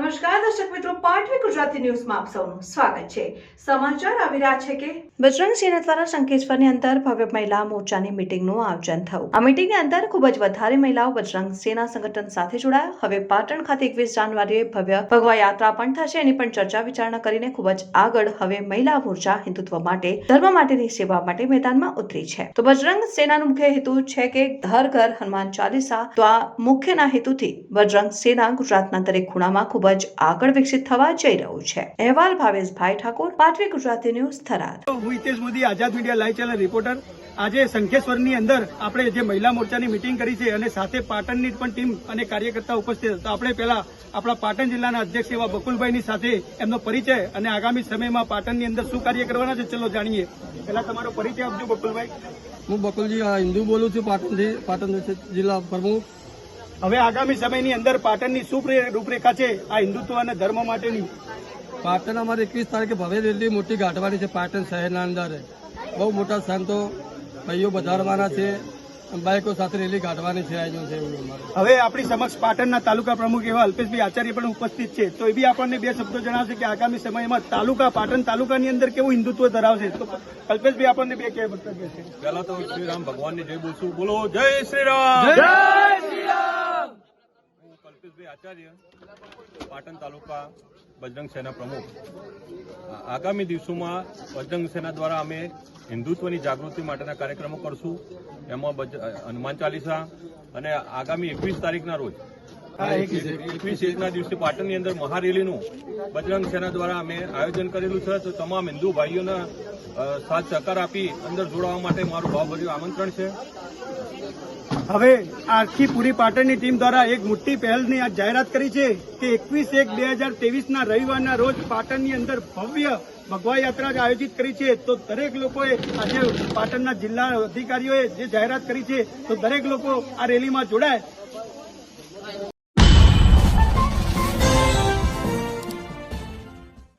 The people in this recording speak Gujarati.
નમસ્કાર, દર્શક મિત્રો, પાટવી ગુજરાતી ન્યૂઝમાં આપ સૌનું સ્વાગત છે. સમાચાર આવી રહ્યા છે કે બજરંગ સેના દ્વારા શંકેશ્વરની અંદર ભવ્ય મહિલા મોરચાની મીટિંગનું આયોજન થયું. આ મીટિંગની અંદર ખૂબ જ વધારે મહિલાઓ બજરંગ સેના સંગઠન સાથે જોડાયા. હવે પાટણ ખાતે એકવીસ જાન્યુઆરીએ ભવ્ય ભગવા યાત્રા પણ થશે. એની પણ ચર્ચા વિચારણા કરીને ખૂબ જ આગળ હવે મહિલા મોરચા હિન્દુત્વ માટે, ધર્મ માટેની સેવા માટે મેદાનમાં ઉતરી છે. તો બજરંગ સેનાનો મુખ્ય હેતુ છે કે ઘર ઘર હનુમાન ચાલીસા, તો આ મુખ્યના હેતુથી બજરંગ સેના ગુજરાતના દરેક ખૂણામાં ખૂબ જ આગળ વિકસિત થવા જઈ રહ્યું છે. અહેવાલ ભાવેશભાઈ ઠાકોર પાટવી ગુજરાતી ન્યૂઝ થરાદ. હું Hitesh Modi Azad media live channel reporter. આજે સંખેશ્વરની અંદર આપણે જે મહિલા મોરચાની મિટિંગ કરી છે અને સાથે પાટણની પણ ટીમ અને કાર્યકર્તા ઉપસ્થિત હતા. તો આપણે પહેલા આપણા પાટણ જિલ્લાના અધ્યક્ષ એવા બકુલભાઈની સાથે એમનો પરિચય અને આગામી સમયમાં પાટણની અંદર શું કાર્ય કરવાના છે ચલો જાણીએ. પહેલા તમારો પરિચય આપજો બકુલભાઈ. હું બકુલજી હિન્દુ બોલું છું પાટણથી પાટણ જિલ્લા પ્રમુખ. હવે આગામી સમયની અંદર પાટણની શું પ્રે- રૂપરેખા છે આ હિન્દુત્વ અને ધર્મ માટેની. પાટણ અમારે એકવીસ તારીખે ભવ્ય રેલી મોટી ગાંઠવાની છે પાટણ શહેરના અંદર. બહુ મોટા સંતો ભાઈઓ વધારવાના છે બાઇકો સાથે રેલી કાઢવાની છે આયોજન છે એવું હવે આપણી સમક્ષ પાટણના તાલુકા પ્રમુખ એવા અલ્પેશભાઈ આચાર્ય પણ ઉપસ્થિત છે. તો એ બી આપણને બે શબ્દો જણાવશે કે આગામી સમયમાં તાલુકા પાટણ તાલુકાની અંદર કેવું હિન્દુત્વ ધરાવશે. તો અલ્પેશભાઈ આપણને બે કે વક્તવ્ય છે પહેલા તો શ્રીરામ ભગવાનની જય બોલશું. બોલો જય શ્રી રામ હું કલ્પેશભાઈ આચાર્ય, પાટણ તાલુકા બજરંગ સેના પ્રમુખ. આગામી દિવસોમાં બજરંગ સેના દ્વારા અમે હિન્દુત્વની જાગૃતિ માટેના કાર્યક્રમો કરશું. એમાં હનુમાન ચાલીસા અને આગામી એકવીસ તારીખના રોજ એકવીસ એકના દિવસે પાટણની અંદર મહારેલીનું બજરંગ સેના દ્વારા અમે આયોજન કરેલું છે. તો તમામ હિન્દુ ભાઈઓના સાથ સહકાર આપી અંદર જોડાવા માટે મારું ભાવભર્યું આમંત્રણ છે. હવે આખી પૂરી પાટણની ટીમ દ્વારા એક મોટી પહેલની આ જાહેરાત કરી છે કે એકવીસ એક બે હજાર તેવીસના રવિવારના રોજ પાટણની અંદર ભવ્ય ભગવા યાત્રા આયોજિત કરી છે. તો દરેક લોકોએ આજે પાટણના જિલ્લા અધિકારીઓએ જે જાહેરાત કરી છે, તો દરેક લોકો આ રેલીમાં જોડાય.